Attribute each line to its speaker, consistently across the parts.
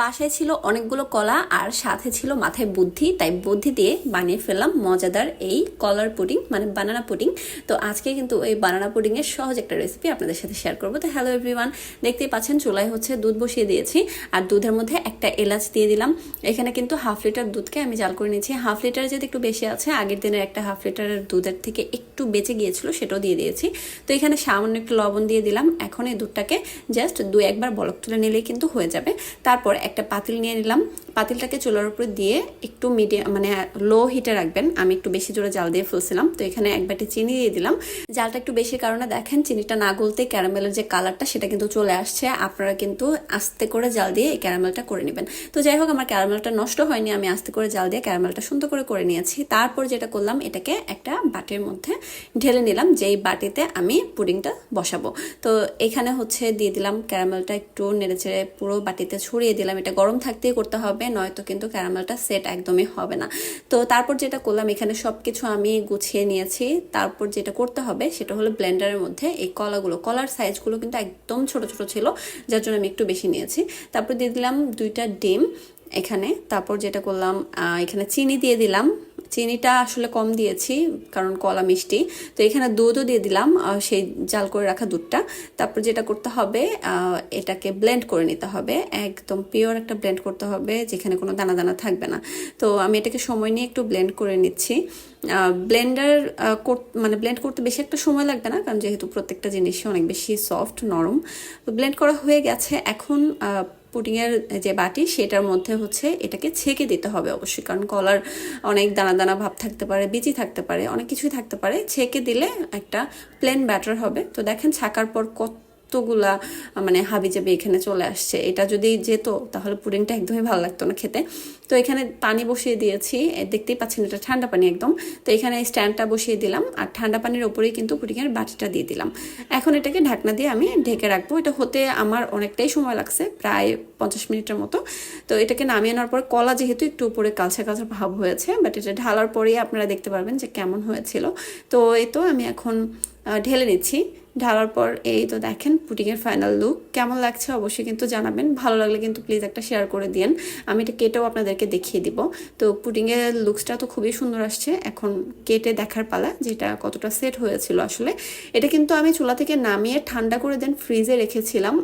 Speaker 1: বাসায় ছিল অনেকগুলো কলা আর সাথে ছিল মাথায় বুদ্ধি, তাই বুদ্ধি দিয়ে বানিয়ে ফেললাম মজাদার এই কলার পুডিং মানে বানানা পুডিং তো আজকে কিন্তু এই বানানা পুডিং এর সহজ একটা রেসিপি আপনাদের সাথে শেয়ার করব। তো হ্যালো এভরিওয়ান দেখতেই পাচ্ছেন চুলায় হচ্ছে দুধ বসিয়ে দিয়েছি আর দুধের মধ্যে একটা এলাচ দিয়ে দিলাম। এখানে কিন্তু হাফ লিটার দুধকে আমি জাল করে নিয়েছি। হাফ লিটার যদি একটু বেশি আছে, আগের দিনের একটা হাফ লিটারের দুধের থেকে একটু বেঁচে গিয়েছিল সেটাও দিয়ে দিয়েছি। তো এখানে সামান্য একটু লবণ দিয়ে দিলাম। এখন এই দুধটাকে জাস্ট দু একবার বলক তুলে নিলেই কিন্তু হয়ে যাবে। তারপর একটা পাতিল নিয়ে নিলাম। পাতিলটাকে চুলার উপর দিয়ে একটু মিডিয়াম মানে লো হিটে রাখবেন। আমি একটু বেশি জোরে জাল দিয়ে ফেলছিলাম, তো এখানে এক বাটি চিনি দিয়ে দিলাম। জালটা একটু বেশি কারণে দেখেন চিনিটা না গলতে ক্যারামেলের যে কালারটা সেটা কিন্তু চলে আসছে। আপনারা কিন্তু আস্তে করে জাল দিয়ে এই ক্যারামেলটা করে নেবেন। তো যাই হোক, আমার ক্যারামেলটা নষ্ট হয়নি, আমি আস্তে করে জাল দিয়ে ক্যারামেলটা সুন্দর করে করে নিয়েছি। তারপর যেটা করলাম, এটাকে একটা বাটির মধ্যে ঢেলে নিলাম, যেই বাটিতে আমি পুডিংটা বসাবো। তো এখানে হচ্ছে দিয়ে দিলাম ক্যারামেলটা একটু নেড়েচেড়ে পুরো বাটিতে ছড়িয়ে দিলাম। এটা গরম থাকতেই করতে হবে। নয়তো কিন্তু ক্যারামেলটা সেট একদমই হবে না। তো তারপর যেটা করলাম, এখানে সব কিছু আমি গুছিয়ে নিয়েছি। তারপর যেটা করতে হবে, সেটা হলো ব্লেন্ডারের মধ্যে এই কলাগুলো। কলার সাইজগুলো কিন্তু একদম ছোট ছোট ছিল, যার জন্য আমি একটু বেশি নিয়েছি। তারপর দিয়ে দিলাম দুইটা ডিম এখানে। তারপর যেটা করলাম এখানে চিনি দিয়ে দিলাম। চিনিটা আসলে কম দিয়েছি, কারণ কলা মিষ্টি। তো এখানে দুধও দিয়ে দিলাম সেই জাল করে রাখা দুধটা। তারপর যেটা করতে হবে এটাকে ব্লেন্ড করে নিতে হবে। একদম পিওর একটা ব্লেন্ড করতে হবে, যেখানে কোনো দানা দানা থাকবে না। তো আমি এটাকে সময় নিয়ে একটু ব্লেন্ড করে নিচ্ছি। ব্লেন্ডার মানে ব্লেন্ড করতে বেশি একটা সময় লাগবে না, কারণ যেহেতু প্রত্যেকটা জিনিসই অনেক বেশি সফট নরম। তো ব্লেন্ড করা হয়ে গেছে। এখন পুডিংয়ের যে বাটি, সেটার মধ্যে হচ্ছে এটাকে ছেঁকে দিতে হবে অবশ্যই। কারণ কলার অনেক দানা দানা ভাব থাকতে পারে, বিচি থাকতে পারে, অনেক কিছুই থাকতে পারে। ছেঁকে দিলে একটা প্লেন ব্যাটার হবে। তো দেখেন ছাকার পর কত কতগুলা মানে হাবি জাবি এখানে চলে আসছে। এটা যদি যেত, তাহলে পুডিংটা একদমই ভালো লাগতো না খেতে। তো এখানে পানি বসিয়ে দিয়েছি। দেখতেই পাচ্ছেন এটা ঠান্ডা পানি একদম। তো এখানে স্ট্যান্ডটা বসিয়ে দিলাম। আর ঠান্ডা পানির ওপরেই কিন্তু পুডিংয়ের বাটিটা দিয়ে দিলাম। এখন এটাকে ঢাকনা দিয়ে আমি ঢেকে রাখব। এটা হতে আমার অনেকটাই সময় লাগছে, প্রায় পঞ্চাশ মিনিটের মতো। তো এটাকে নামিয়ে নেওয়ার পর কলা যেহেতু একটু উপরে কালচা কালচা ভাব হয়েছে বাট এটা ঢালার পরেই আপনারা দেখতে পারবেন যে কেমন হয়েছিল। তো এই তো আমি এখন ঢেলে নিচ্ছি। ঢালার পর এই তো দেখেন পুটিংয়ের ফাইনাল লুক কেমন লাগছে অবশ্যই কিন্তু জানাবেন। ভালো লাগলে কিন্তু প্লিজ একটা শেয়ার করে দিন আমি এটা কেটেও আপনাদেরকে দেখিয়ে দিব। তো পুটিংয়ের লুকসটা তো খুবই সুন্দর আসছে। এখন কেটে দেখার পালা, যেটা কতটা সেট হয়েছিল আসলে। এটা কিন্তু আমি চুলা থেকে নামিয়ে ঠান্ডা করে দেন ফ্রিজে রেখেছিলাম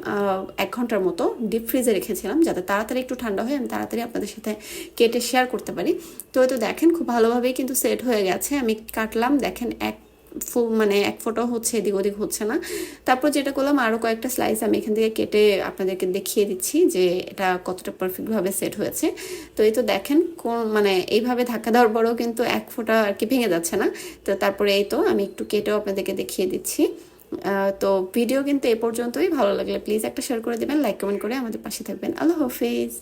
Speaker 1: এক ঘণ্টার মতো ডিপ ফ্রিজে রেখেছিলাম, যাতে তাড়াতাড়ি একটু ঠান্ডা হয় আমি তাড়াতাড়ি আপনাদের সাথে কেটে শেয়ার করতে পারি। তো তো দেখেন, খুব ভালোভাবেই কিন্তু সেট হয়ে গেছে। আমি কাটলাম, দেখেন, এক মানে এক ফোটাও হচ্ছে, এদিক ওদিক হচ্ছে না। তারপর যেটা করলাম আরও কয়েকটা স্লাইস আমি এখান থেকে কেটে আপনাদেরকে দেখিয়ে দিচ্ছি যে এটা কতটা পারফেক্টভাবে সেট হয়েছে। তো এই তো দেখেন, কোন মানে এইভাবে ধাক্কা দেওয়ার পরেও কিন্তু এক ফোঁটা আর কি ভেঙে যাচ্ছে না। তো তারপরে এই তো আমি একটু কেটেও আপনাদেরকে দেখিয়ে দিচ্ছি। তো ভিডিও কিন্তু এ পর্যন্তই। ভালো লাগলে প্লিজ একটা শেয়ার করে দেবেন লাইক কমেন্ট করে আমাদের পাশে থাকবেন। আল্লাহ হাফিজ।